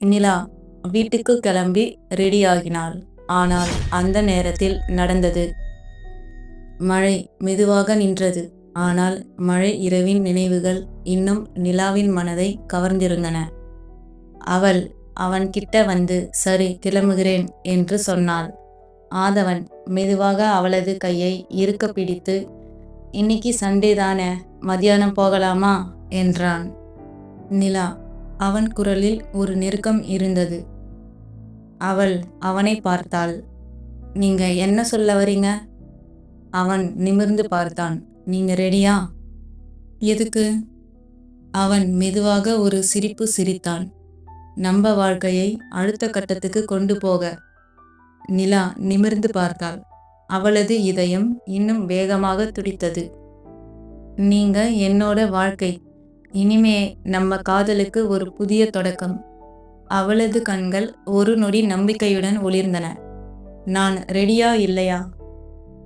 நிலா வீட்டுக்கு கிளம்பி ரெடியாகினாள் ஆனால் அந்த நேரத்தில் நடந்தது. மழை மெதுவாக நின்றது. ஆனால் மழை இரவின் நினைவுகள் இன்னும் நிலாவின் மனதை கவர்ந்திருந்தன. அவள் அவன் கிட்ட வந்து சரி கிளம்புகிறேன் என்று சொன்னாள். ஆதவன் மெதுவாக அவளது கையை இறுக்க பிடித்து இன்னைக்கு சண்டே தானே மதியானம் போகலாமா? என்றான். நிலா அவன் குரலில் ஒரு நெருக்கம் இருந்தது. அவள் அவனை பார்த்தாள். நீங்க என்ன சொல்ல வரீங்க? அவன் நிமிர்ந்து பார்த்தான். நீங்க ரெடியா? எதுக்கு? அவன் மெதுவாக ஒரு சிரிப்பு சிரித்தான். நம்ப வாழ்க்கையை அடுத்த கட்டத்துக்கு கொண்டு போக. நிலா நிமிர்ந்து பார்த்தாள். அவளது இதயம் இன்னும் வேகமாக துடித்தது. நீங்க என்னோட வாழ்க்கை. இனிமே நம்ம காதலுக்கு ஒரு புதிய தொடக்கம். அவளது கண்கள் ஒரு நொடி நம்பிக்கையுடன் ஒளிர்ந்தன. நான் ரெடியா இல்லையா?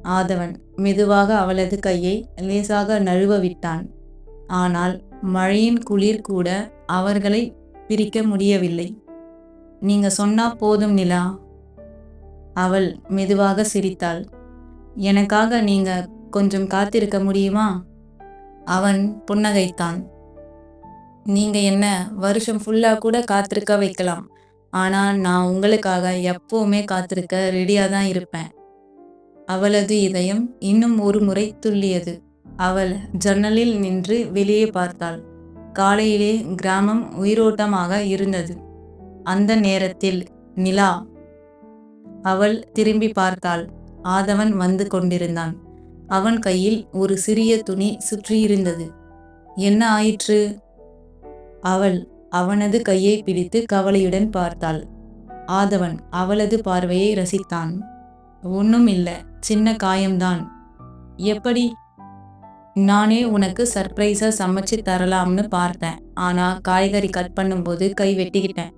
ஆதவன் மெதுவாக அவளது கையை லேசாக நழுவ விட்டான். ஆனால் மழையின் குளிர் கூட அவர்களை பிரிக்க முடியவில்லை. நீங்க சொன்னா போதும் நிலா. அவள் மெதுவாக சிரித்தாள். எனக்காக நீங்க கொஞ்சம் காத்திருக்க முடியுமா? அவன் புன்னகைத்தான். நீங்க என்ன வருஷம் ஃபுல்லா கூட காத்திருக்க வைக்கலாம். ஆனா நான் உங்களுக்காக எப்பவுமே காத்திருக்க ரெடியா தான் இருப்பேன். அவளது இதயம் இன்னும் ஒரு முறை துள்ளியது. அவள் ஜன்னலில் நின்று வெளியே பார்த்தாள். காலையிலே கிராமம் உயிரோட்டமாக இருந்தது. அந்த நேரத்தில் நிலா அவள் திரும்பி பார்த்தாள். ஆதவன் வந்து கொண்டிருந்தான். அவன் கையில் ஒரு சிறிய துணி சுற்றியிருந்தது. என்ன ஆயிற்று? அவள் அவனது கையை பிடித்து கவலையுடன் பார்த்தாள். ஆதவன் அவளது பார்வையை ரசித்தான். ஒன்றும் இல்லை சின்ன காயம்தான். எப்படி? நானே உனக்கு சர்ப்ரைஸா சமைச்சு தரலாம்னு பார்த்தேன். ஆனா காய்கறி கட் பண்ணும்போது கை வெட்டிக்கிட்டேன்.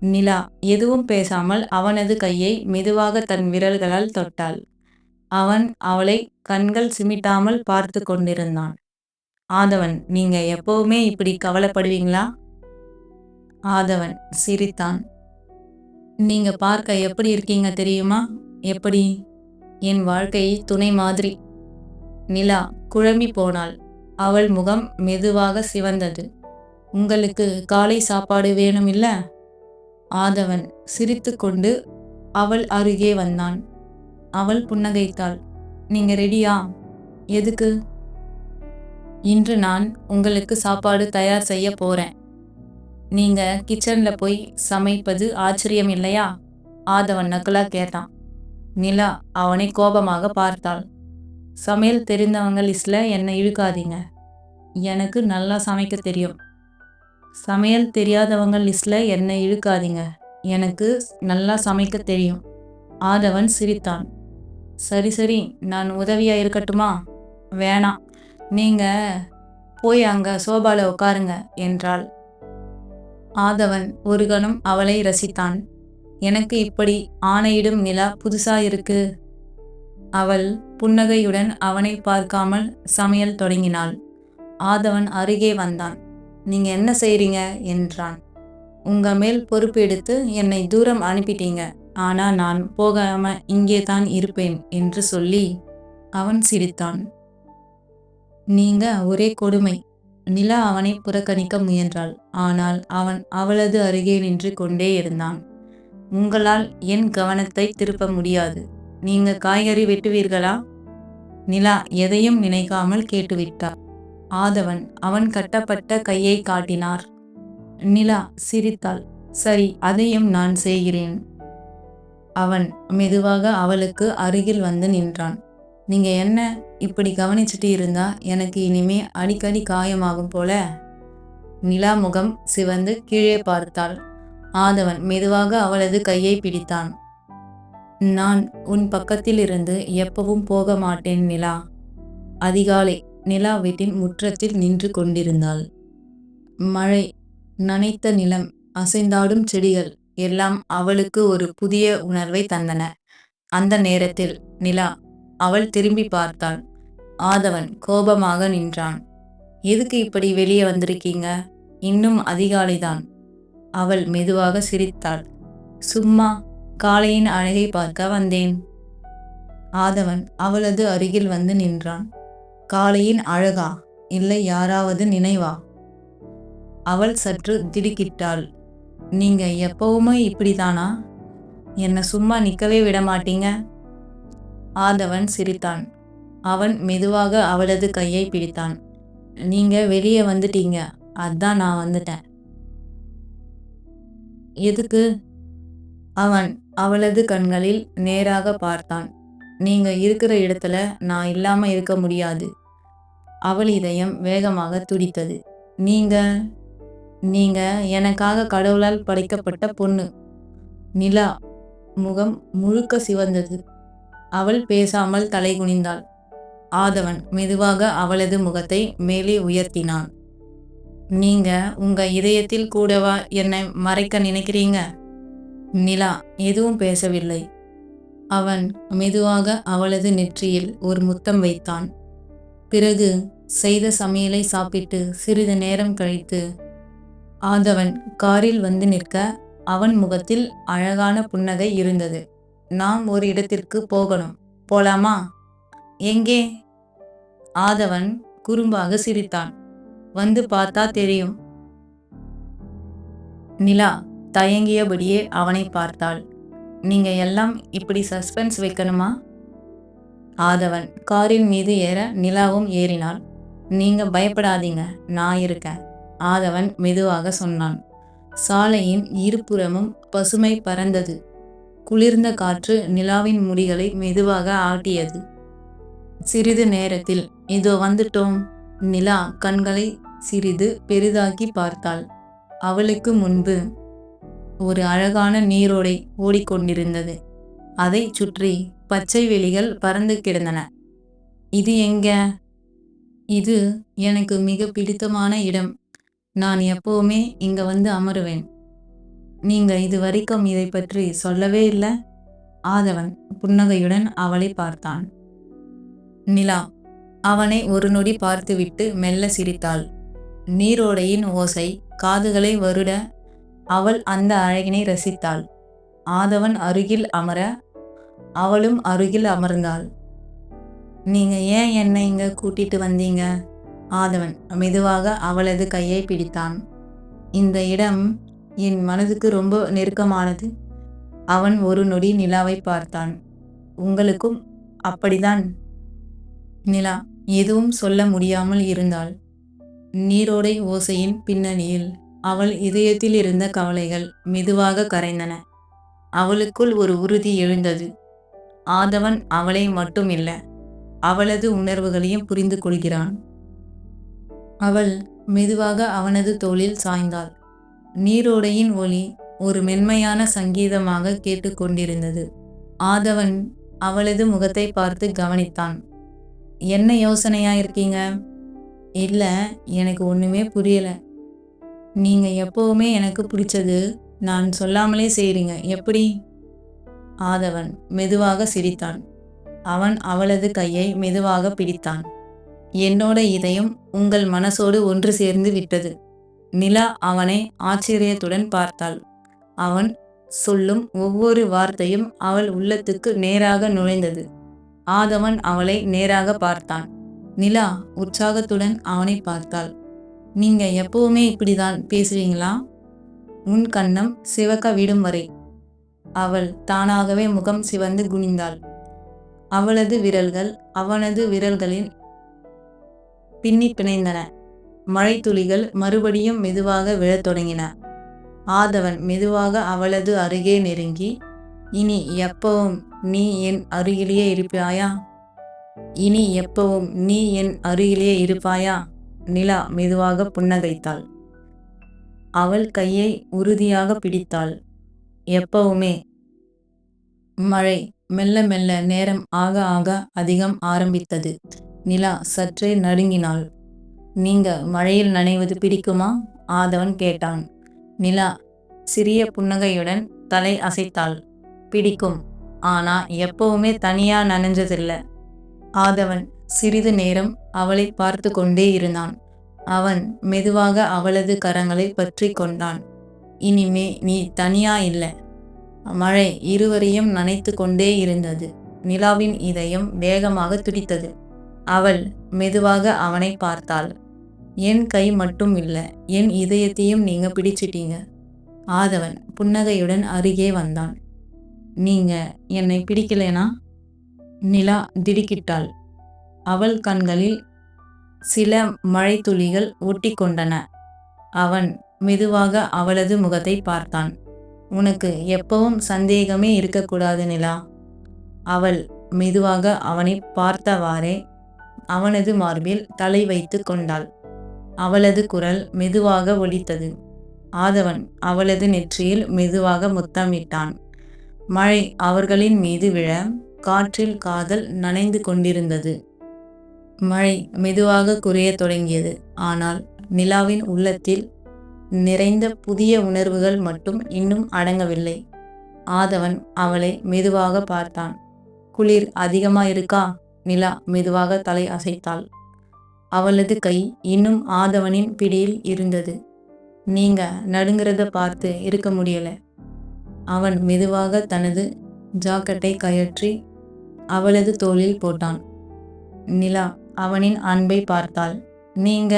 நிலா எதுவும் பேசாமல் அவனது கையை மெதுவாக தன் விரல்களால் தொட்டாள். அவன் அவளை கண்கள் சிமிட்டாமல் பார்த்து கொண்டிருந்தான். ஆதவன் நீங்க எப்பவுமே இப்படி கவலைப்படுவீங்களா? ஆதவன் சிரித்தான். நீங்க பார்க்க எப்படி இருக்கீங்க தெரியுமா? எப்படி? என் வாழ்க்கை துணை மாதிரி. நிலா குழம்பி போனாள். அவள் முகம் மெதுவாக சிவந்தது. உங்களுக்கு காலை சாப்பாடு வேணும் இல்ல? ஆதவன் சிரித்துக்கொண்டு அவள் அருகே வந்தான். அவள் புன்னகைத்தாள். நீங்க ரெடியா எதுக்கு? இன்று நான் உங்களுக்கு சாப்பாடு தயார் செய்ய போறேன். நீங்க கிச்சன்ல போய் சமைப்பது ஆச்சரியம் இல்லையா? ஆதவன் நக்கலா கேட்டான். நிலா அவனை கோபமாக பார்த்தாள். சமையல் தெரிந்தவங்க லிஸ்ட்ல என்னை இழுக்காதீங்க. எனக்கு நல்லா சமைக்க தெரியும். சமையல் தெரியாதவங்க லிஸ்ட்ல என்னை இழுக்காதீங்க. எனக்கு நல்லா சமைக்க தெரியும். ஆதவன் சிரித்தான். சரி சரி நான் உதவியா இருக்கட்டுமா? வேணாம். நீங்க போய் அங்க சோபால உட்காருங்க என்றாள். ஆதவன் ஒரு கணம் அவளை ரசித்தான். எனக்கு இப்படி ஆணையிடும் நிலா புதுசா இருக்கு. அவள் புன்னகையுடன் அவனை பார்க்காமல் சமையல் தொடங்கினாள். ஆதவன் அருகே வந்தான். நீங்க என்ன செய்றீங்க? என்றான். உங்க மேல் பொறுப்பு எடுத்து என்னை தூரம் அனுப்பிட்டீங்க. ஆனா நான் போகாம இங்கே தான் இருப்பேன் என்று சொல்லி அவன் சிரித்தான். நீங்க ஒரே கொடுமை. நிலா அவனை புறக்கணிக்க முயன்றாள். ஆனால் அவன் அவளது அருகே நின்று கொண்டே இருந்தான். உங்களால் என் கவனத்தை திருப்ப முடியாது. நீங்க காய்கறி வெட்டுவீர்களா? நிலா எதையும் நினைக்காமல் கேட்டுவிட்டார் ஆதவன் அவன் கட்டப்பட்ட கையை காட்டினார். நிலா சிரித்தாள். சரி அதையும் நான் செய்கிறேன். அவன் மெதுவாக அவளுக்கு அருகில் வந்து நின்றான். நீங்க என்ன இப்படி கவனிச்சுட்டு இருந்தா எனக்கு இனிமே அடிக்கடி காயமாகும் போல? நிலா முகம் சிவந்து கீழே பார்த்தாள். ஆதவன் மெதுவாக அவளது கையை பிடித்தான். நான் உன் பக்கத்தில் இருந்து எப்பவும் போக மாட்டேன் நிலா. அதிகாலை நிலா வீட்டின் முற்றத்தில் நின்று கொண்டிருந்தாள். மழை நனைத்த நிலம் அசைந்தாடும் செடிகள் எல்லாம் அவளுக்கு ஒரு புதிய உணர்வை தந்தன. அந்த நேரத்தில் நிலா அவள் திரும்பி பார்த்தாள். ஆதவன் கோபமாக நின்றான். எதுக்கு இப்படி வெளியே வந்திருக்கீங்க? இன்னும் அதிகாலைதான். அவள் மெதுவாக சிரித்தாள். சும்மா காளையின் அழகை பார்க்க வந்தேன். ஆதவன் அவளது அருகில் வந்து நின்றான். காளையின் அழகா? இல்லை யாராவது நினைவா? அவள் சற்று திடுக்கிட்டாள். நீங்க எப்பவுமே இப்படிதானா? என்னை சும்மா நிற்கவே விட மாட்டீங்க ஆதவன் சிரித்தான். அவன் மெதுவாக அவளது கையை பிடித்தான். நீங்க வெளியே வந்துட்டீங்க. அதான் நான் வந்துட்டேன். எதுக்கு? அவன் அவளது கண்களில் நேராக பார்த்தான். நீங்க இருக்கிற இடத்துல நான் இல்லாம இருக்க முடியாது. அவள் இதயம் வேகமாக துடித்தது. நீங்க நீங்க எனக்காக கடவுளால் படைக்கப்பட்ட பொண்ணு. நிலா முகம் முழுக்க சிவந்தது. அவள் பேசாமல் தலை குனிந்தாள். ஆதவன் மெதுவாக அவளது முகத்தை மேலே உயர்த்தினான். நீங்க உங்க இதயத்தில் கூடவா என்னை மறைக்க நினைக்கிறீங்க? நிலா எதுவும் பேசவில்லை. அவன் மெதுவாக அவளது நெற்றியில் ஒரு முத்தம் வைத்தான். பிறகு செய்த சமையலை சாப்பிட்டு சிறிது நேரம் கழித்து ஆதவன் காரில் வந்து நிற்க அவன் முகத்தில் அழகான புன்னகை இருந்தது. நாம் ஒரு இடத்திற்கு போகணும். போலாமா? எங்கே? ஆதவன் குறும்பாக சிரித்தான். வந்து பார்த்தா தெரியும். நிலா தயங்கியபடியே அவனை பார்த்தாள். நீங்க எல்லாம் இப்படி சஸ்பென்ஸ் வைக்கணுமா? ஆதவன் காரின் மீது ஏற நிலாவும் ஏறினாள். நீங்க பயப்படாதீங்க நான் இருக்கேன். ஆதவன் மெதுவாக சொன்னான். சாலையின் இருபுறமும் பசுமை பறந்தது. குளிர்ந்த காற்று நிலாவின் முடிகளை மெதுவாக ஆட்டியது. சிறிது நேரத்தில் இதோ வந்துட்டோம். நிலா கண்களை சிறிது பெரிதாக்கி பார்த்தாள். அவளுக்கு முன்பு ஒரு அழகான நீரோடை ஓடிக்கொண்டிருந்தது. அதை சுற்றி பச்சை வெளிகள் பறந்து கிடந்தன. இது எங்க? இது எனக்கு மிக பிடித்தமான இடம். நான் எப்போவுமே இங்க வந்து அமருவேன். நீங்க இது வரைக்கும் இதை பற்றி சொல்லவே இல்லை. ஆதவன் புன்னகையுடன் அவளை பார்த்தான். நிலா அவனை ஒரு நொடி பார்த்துவிட்டு மெல்ல சிரித்தாள். நீரோடையின் ஓசை காதுகளை வருட அவள் அந்த அழகினை ரசித்தாள். ஆதவன் அருகில் அமர அவளும் அருகில் அமர்ந்தாள். நீங்க ஏன் என்னை இங்க கூட்டிட்டு வந்தீங்க? ஆதவன் மெதுவாக அவளது கையை பிடித்தான். இந்த இடம் என் மனதுக்கு ரொம்ப நெருக்கமானது. அவன் ஒரு நொடி நிலாவை பார்த்தான். உங்களுக்கும் அப்படிதான் நிலா எதுவும் சொல்ல முடியாமல் இருந்தாள். நீரோடை ஓசையின் பின்னணியில் அவள் இதயத்தில் இருந்த கவலைகள் மெதுவாக கரைந்தன. அவளுக்குள் ஒரு உறுதி எழுந்தது. ஆதவன் அவளை மட்டும் இல்லை அவளது உணர்வுகளையும் புரிந்து கொள்கிறான். அவள் மெதுவாக அவனது தோளில் சாய்ந்தாள். நீரோடையின் ஒளி ஒரு மென்மையான சங்கீதமாக கேட்டுக்கொண்டிருந்தது. ஆதவன் அவளது முகத்தை பார்த்து கவனித்தான். என்ன யோசனையா இருக்கீங்க? இல்ல எனக்கு ஒண்ணுமே புரியல. நீங்க எப்பவுமே எனக்கு பிடிச்சது நான் சொல்லாமலே செய்றீங்க. எப்படி? ஆதவன் மெதுவாக சிரித்தான். அவன் அவளது கையை மெதுவாக பிடித்தான். என்னோட இதயம் உங்கள் மனசோடு ஒன்று சேர்ந்து விட்டது. நிலா அவனை ஆச்சரியத்துடன் பார்த்தாள். அவன் சொல்லும் ஒவ்வொரு வார்த்தையும் அவள் உள்ளத்துக்கு நேராக நுழைந்தது. ஆதவன் அவளை நேராக பார்த்தான். நிலா உற்சாகத்துடன் அவனை பார்த்தாள். நீங்க எப்பவுமே இப்படிதான் பேசுவீங்களா? உன் கண்ணம் சிவக்க விடும் வரை. அவள் தானாகவே முகம் சிவந்து குனிந்தாள். அவளது விரல்கள் அவனது விரல்களில் பின்னி பிணைந்தன. மழைத்துளிகள் மறுபடியும் மெதுவாக விழத் தொடங்கின. ஆதவன் மெதுவாக அவளது அருகே நெருங்கி இனி எப்பவும் நீ என் அருகிலேயே இருப்பாயா? இனி எப்பவும் நீ என் அருகிலேயே இருப்பாயா? நிலா மெதுவாக புன்னகைத்தாள். அவள் கையை உறுதியாக பிடித்தாள். எப்பவுமே. மழை மெல்ல மெல்ல நேரம் ஆக ஆக அதிகம் ஆரம்பித்தது. நிலா சற்றே நடுங்கினாள். நீங்க மழையில் நனைவது பிடிக்குமா? ஆதவன் கேட்டான். நிலா சிறிய புன்னகையுடன் தலை அசைத்தாள். பிடிக்கும். ஆனா எப்பவுமே தனியா நனைஞ்சதில்ல. ஆதவன் சிறிது நேரம் அவளை பார்த்து கொண்டே இருந்தான். அவன் மெதுவாக அவளது கரங்களை பற்றி கொண்டான். இனிமே நீ தனியா இல்லை. மழை இருவரையும் நனைத்து கொண்டே இருந்தது. நிலாவின் இதயம் வேகமாக துடித்தது. அவள் மெதுவாக அவனை பார்த்தாள். என் கை மட்டும் இல்லை என் இதயத்தையும் நீங்க பிடிச்சிட்டீங்க. ஆதவன் புன்னகையுடன் அருகே வந்தான். நீங்க என்னை பிடிக்கலைனா? நிலா திடுக்கிட்டாள். அவள் கண்களில் சில மழைத்துளிகள் ஒட்டி கொண்டன அவன் மெதுவாக அவளது முகத்தை பார்த்தான். உனக்கு எப்பவும் சந்தேகமே இருக்கக்கூடாது நிலா. அவள் மெதுவாக அவனை பார்த்தவாறே அவனது மார்பில் தலை வைத்து கொண்டாள். அவளது குரல் மெதுவாக ஒலித்தது. ஆதவன் அவளது நெற்றியில் மெதுவாக முத்தமிட்டான். மழை அவர்களின் மீது விழ காற்றில் காதல் நனைந்து கொண்டிருந்தது. மழை மெதுவாக குறையத் தொடங்கியது. ஆனால் நிலாவின் உள்ளத்தில் நிறைந்த புதிய உணர்வுகள் மட்டும் இன்னும் அடங்கவில்லை. ஆதவன் அவளை மெதுவாக பார்த்தான். குளிர் அதிகமாக இருக்கா நிலா மெதுவாக தலை அசைத்தாள். அவளது கை இன்னும் ஆதவனின் பிடியில் இருந்தது. நீங்க நடுங்கிறத பார்த்து இருக்க முடியல. அவன் மெதுவாக தனது ஜாக்கெட்டை கயற்றி அவளது தோளில் போட்டான். நிலா அவனின் அன்பை பார்த்தாள். நீங்க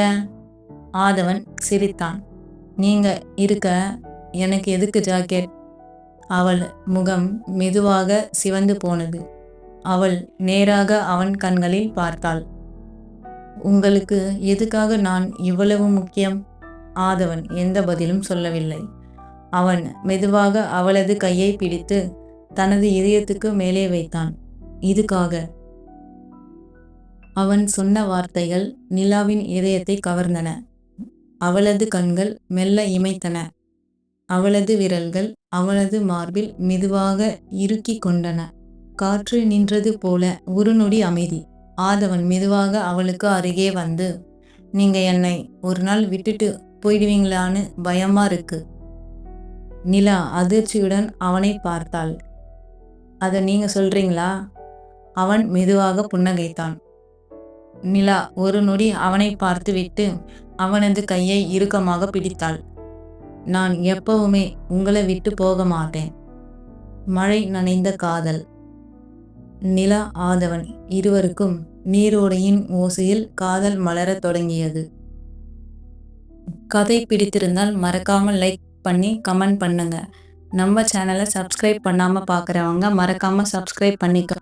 ஆதவன் சிரித்தான். நீங்க இருக்க எனக்கு எதுக்கு ஜாக்கெட்? அவள் முகம் மெதுவாக சிவந்து போனது. அவள் நேராக அவன் கண்களில் பார்த்தாள். உங்களுக்கு எதுக்காக நான் இவ்வளவு முக்கியம்? ஆதவன் எந்த பதிலும் சொல்லவில்லை. அவன் மெதுவாக அவளது கையை பிடித்து தனது இதயத்துக்கு மேலே வைத்தான். இதுக்காக? அவன் சொன்ன வார்த்தைகள் நிலாவின் இதயத்தை கவர்ந்தன. அவளது கண்கள் மெல்ல இமைத்தன. அவளது விரல்கள் அவளது மார்பில் மெதுவாக இறுக்கி கொண்டன. காற்று நின்றது போல ஒரு நொடி அமைதி. ஆதவன் மெதுவாக அவளுக்கு அருகே வந்து நீங்க என்னை ஒரு நாள் விட்டுட்டு போயிடுவீங்களான்னு பயமா இருக்கு. நிலா அதிர்ச்சியுடன் அவனை பார்த்தாள். அதை நீங்க சொல்றீங்களா? அவன் மெதுவாக புன்னகைத்தான். நிலா ஒரு நொடி அவனை பார்த்துவிட்டு அவனது கையை இறுக்கமாக பிடித்தாள். நான் எப்பவுமே உங்களை விட்டு போக மாட்டேன். மழை நனைந்த காதல். நிலா ஆதவன் இருவருக்கும் நீரோடையின் ஓசையில் காதல் மலரத் தொடங்கியது. கதை பிடித்திருந்தால் மறக்காமல் லைக் பண்ணி கமெண்ட் பண்ணுங்க. நம்ம சேனலை சப்ஸ்கிரைப் பண்ணாமல் பார்க்குறவங்க மறக்காமல் சப்ஸ்கிரைப் பண்ணிக்க.